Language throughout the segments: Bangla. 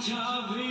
job.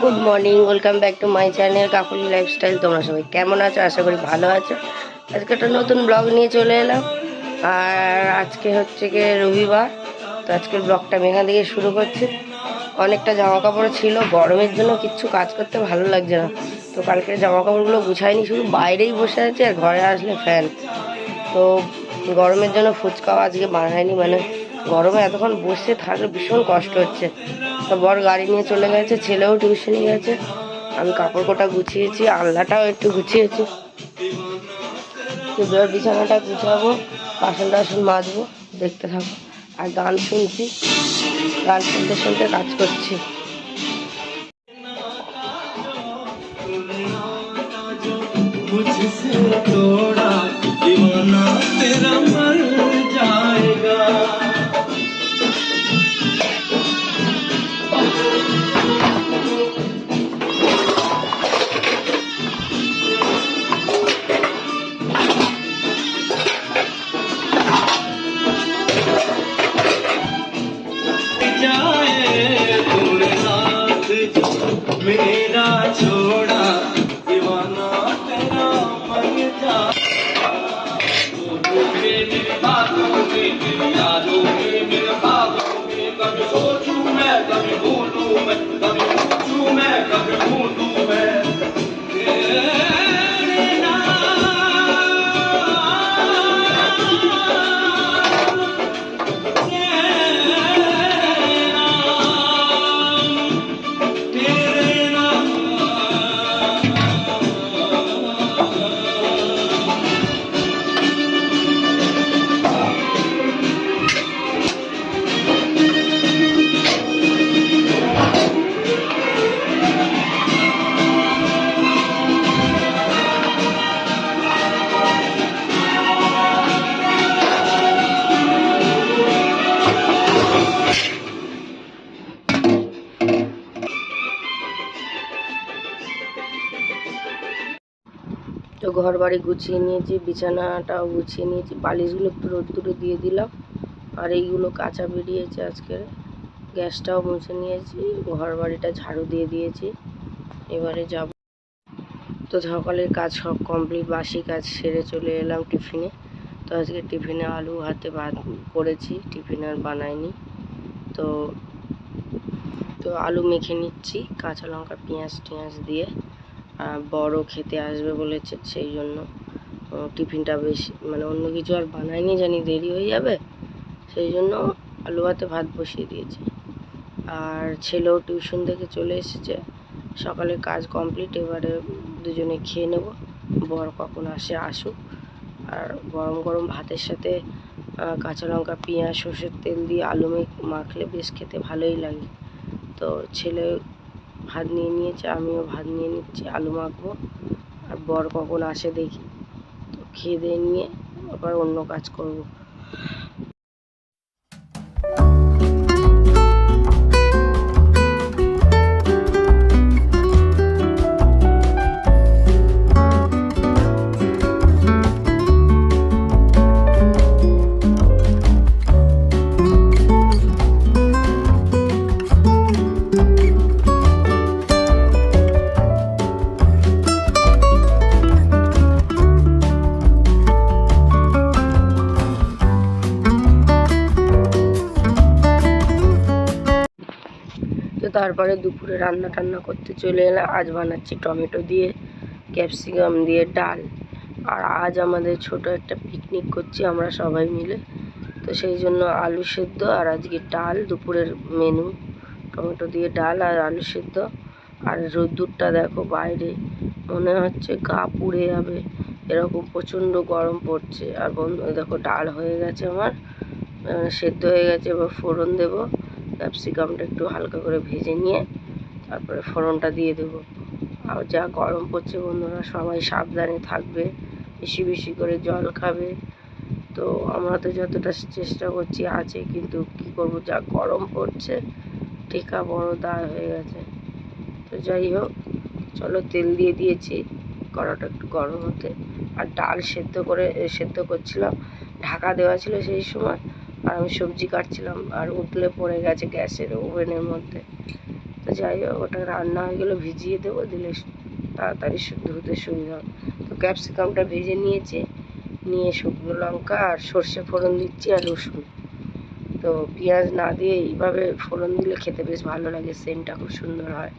Good morning welcome back to my channel Kakuli lifestyle তোমরা সবাই কেমন আছো? আশা করি ভালো আছো। আজকে একটা নতুন ব্লগ নিয়ে চলে এলাম। আর আজকে হচ্ছে গিয়ে রবিবার, তো আজকের ব্লগটা আমি এখান থেকে শুরু করছি। অনেকটা জামা কাপড় ছিল, গরমের জন্য কিচ্ছু কাজ করতে ভালো লাগছে না। তো কালকে জামা কাপড়গুলো গুছাইনি, শুধু বাইরেই বসে আছে আর ঘরে আসলে ফ্যান তো গরমের জন্য ফুচকাও আজকে বানায়নি মানে গরমে এতক্ষণ বসে থাকলে ভীষণ কষ্ট হচ্ছে। তো বর গাড়ি নিয়ে চলে গেছে, ছেলেও টিউশনে গেছে। আমি কাপড় কোটা গুছিয়েছি আল্লাটাও একটু গুছিয়েছি। বিছানাটা গুছাবো, বাসন টাসন মাজবো, দেখতে থাকো। আর গান শুনছি, গান শুনতে শুনতে কাজ করছি। love you. তো ঘর বাড়ি গুছিয়ে নিয়েছি, বিছানাটাও গুছিয়ে নিয়েছি, বালিশগুলো একটু রোদ্দুরে দিয়ে দিলাম। আর এইগুলো কাঁচা বেরিয়েছে আজকে। গ্যাসটাও মুছে নিয়েছি ঘর বাড়িটা ঝাড়ু দিয়ে দিয়েছি। এবারে যাব। তো সকালের কাজ সব কমপ্লিট বাসি কাজ সেরে চলে এলাম টিফিনে। তো আজকে টিফিনে আলু হাতে ভাত করেছি, টিফিন আর বানাইনি। তো তো আলু মেখে নিচ্ছি, কাঁচা লঙ্কা, পেঁয়াজ টেঁয়াজ দিয়ে। বড় খেতে আসবে বলেছে সেই জন্য। টিফিনটা বেশি মানে অন্য কিছু আর বানাইনি জানি দেরি হয়ে যাবে। সেই জন্য আলু ভাতে ভাত বসিয়ে দিয়েছি। আর ছেলেও টিউশন থেকে চলে এসেছে। সকালে কাজ কমপ্লিট, এবারে দুজনে খেয়ে নেব। বর কখন আসে, আসুক। আর গরম গরম ভাতের সাথে কাঁচা লঙ্কা, পেঁয়াজ, সর্ষের তেল দিয়ে আলু মেখ- মাখলে বেশ খেতে ভালোই লাগে। তো ছেলে ভাত নিয়ে নিয়েছে, আমিও ভাত নিয়ে নিচ্ছি, আলু মাখবো, আর বর কখন আসে দেখি। তো খেয়ে দিয়ে নিয়ে আবার অন্য কাজ করব। তারপরে দুপুরে রান্না টান্না করতে চলে এলাম। আজ বানাচ্ছি টমেটো দিয়ে, ক্যাপসিকাম দিয়ে ডাল। আর আজ আমাদের ছোট একটা পিকনিক করছি আমরা সবাই মিলে। তো সেই জন্য আলু সেদ্ধ আর আজকে ডাল, দুপুরের মেনু টমেটো দিয়ে ডাল আর আলু সেদ্ধ। আর রোদ্দুরটা দেখো বাইরে, মনে হচ্ছে গা পুড়ে যাবে। এরকম প্রচণ্ড গরম পড়ছে। আর বন্ধু, দেখো ডাল হয়ে গেছে আমার। সেদ্ধ হয়ে গেছে, এবার ফোড়ন দেবো। ক্যাপসিকামটা একটু হালকা করে ভেজে নিয়ে তারপরে ফোড়নটা দিয়ে দেবো। আর যা গরম পড়ছে বন্ধুরা, সবাই সাবধানে থাকবে, বেশি বেশি করে জল খাবে। তো আমরা তো যতটা চেষ্টা করছি, আছে কিন্তু কি করব, যা গরম পড়ছে, টেকা বড় দায় হয়ে গেছে। তো যাই হোক, চলো তেল দিয়ে দিয়েছি, কড়াটা একটু গরম হতে। আর ডাল সেদ্ধ করে, সেদ্ধ করছিলাম, ঢাকা দেওয়া ছিল সেই সময়। আর আমি সবজি কাটছিলাম আর উতলে পড়ে গেছে গ্যাসের ওভেনের মধ্যে। তো যাই হোক, ওটা রান্না হয়ে গেলে, ভিজিয়ে দেবো, দিলে তাড়াতাড়ি ধুতে সুবিধা হবে। তো ক্যাপসিকামটা ভেজে নিয়েছি, নিয়ে শুকনো লঙ্কা আর সর্ষে ফোড়ন দিচ্ছি আর রসুন। তো পেঁয়াজ না দিয়ে এইভাবে ফোড়ন দিলে খেতে বেশ ভালো লাগে সেন্টটা খুব সুন্দর হয়।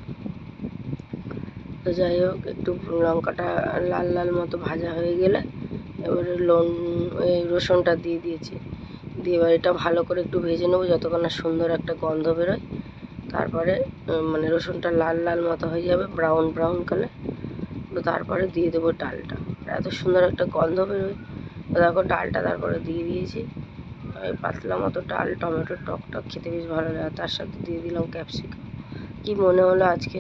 তো যাই হোক, একটু লঙ্কাটা লাল লাল মতো ভাজা হয়ে গেলে এবারে লন এই রসুনটা দিয়ে দিয়েছি। দিয়ে এবার এটা ভালো করে একটু ভেজে নেব, যতক্ষণ না সুন্দর একটা গন্ধ বেরোয়। তারপরে মানে রসুনটা লাল লাল মতো হয়ে যাবে ব্রাউন ব্রাউন কালার তো তারপরে দিয়ে দেবো ডালটা। এত সুন্দর একটা গন্ধ বেরোয়। তো দেখো ডালটা তারপরে দিয়ে দিয়েছি। পাতলা মতো ডাল টমেটো টক টক খেতে বেশ ভালো লাগে। তার সাথে দিয়ে দিলাম ক্যাপসিকাম কি মনে হলো আজকে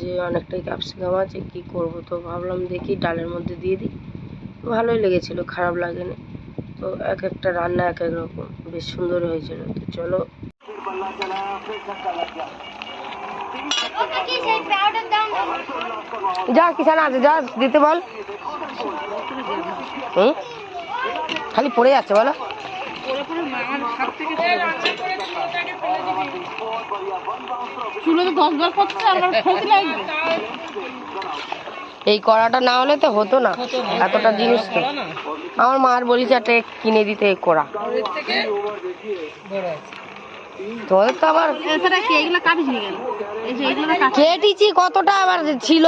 যে অনেকটাই ক্যাপসিকাম আছে, কি করব তো ভাবলাম দেখি ডালের মধ্যে দিয়ে দিই। ভালোই লেগেছিলো, খারাপ লাগেনি। তো এক একটা রান্না এক এক রকম। বেশ সুন্দর হয়েছিল। তো চলো। যা, কিষান আছে, যা, দিতে বল। হুম? খালি পড়ে যাচ্ছে, বলো। চুলো তো দশ বার করছে আমার এই কড়াটা না হলে তো হতো না। এতটা জিনিস তো। আমার মার বলিস একটা কিনে দিতে এই কড়া। তোদের তো আবার এছাড়া কি এগুলো কাটিস নি কেন? এই যে এগুলো কাট কেটেছি কতটা আবার ছিল?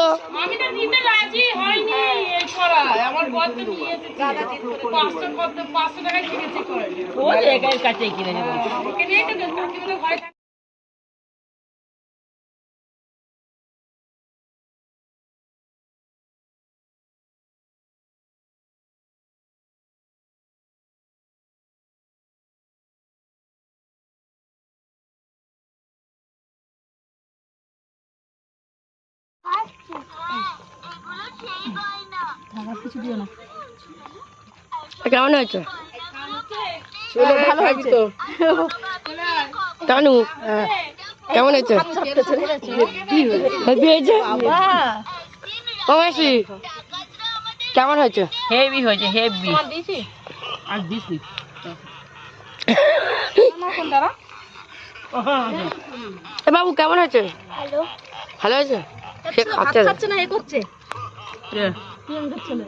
থাকে কিছু দিও না কেমন হয়েছে? ভালো হয়েছে কানু কেমন হয়েছে? হেভি হয়েছে? ও মাসি কেমন হয়েছে? হেভি হয়েছে হেভি। আর দিছি বাবু কেমন হয়েছে? ভালো হয়েছে? সে খাচ্ছে। না এ করছে? প্রিয়াঙ্কার ছেলে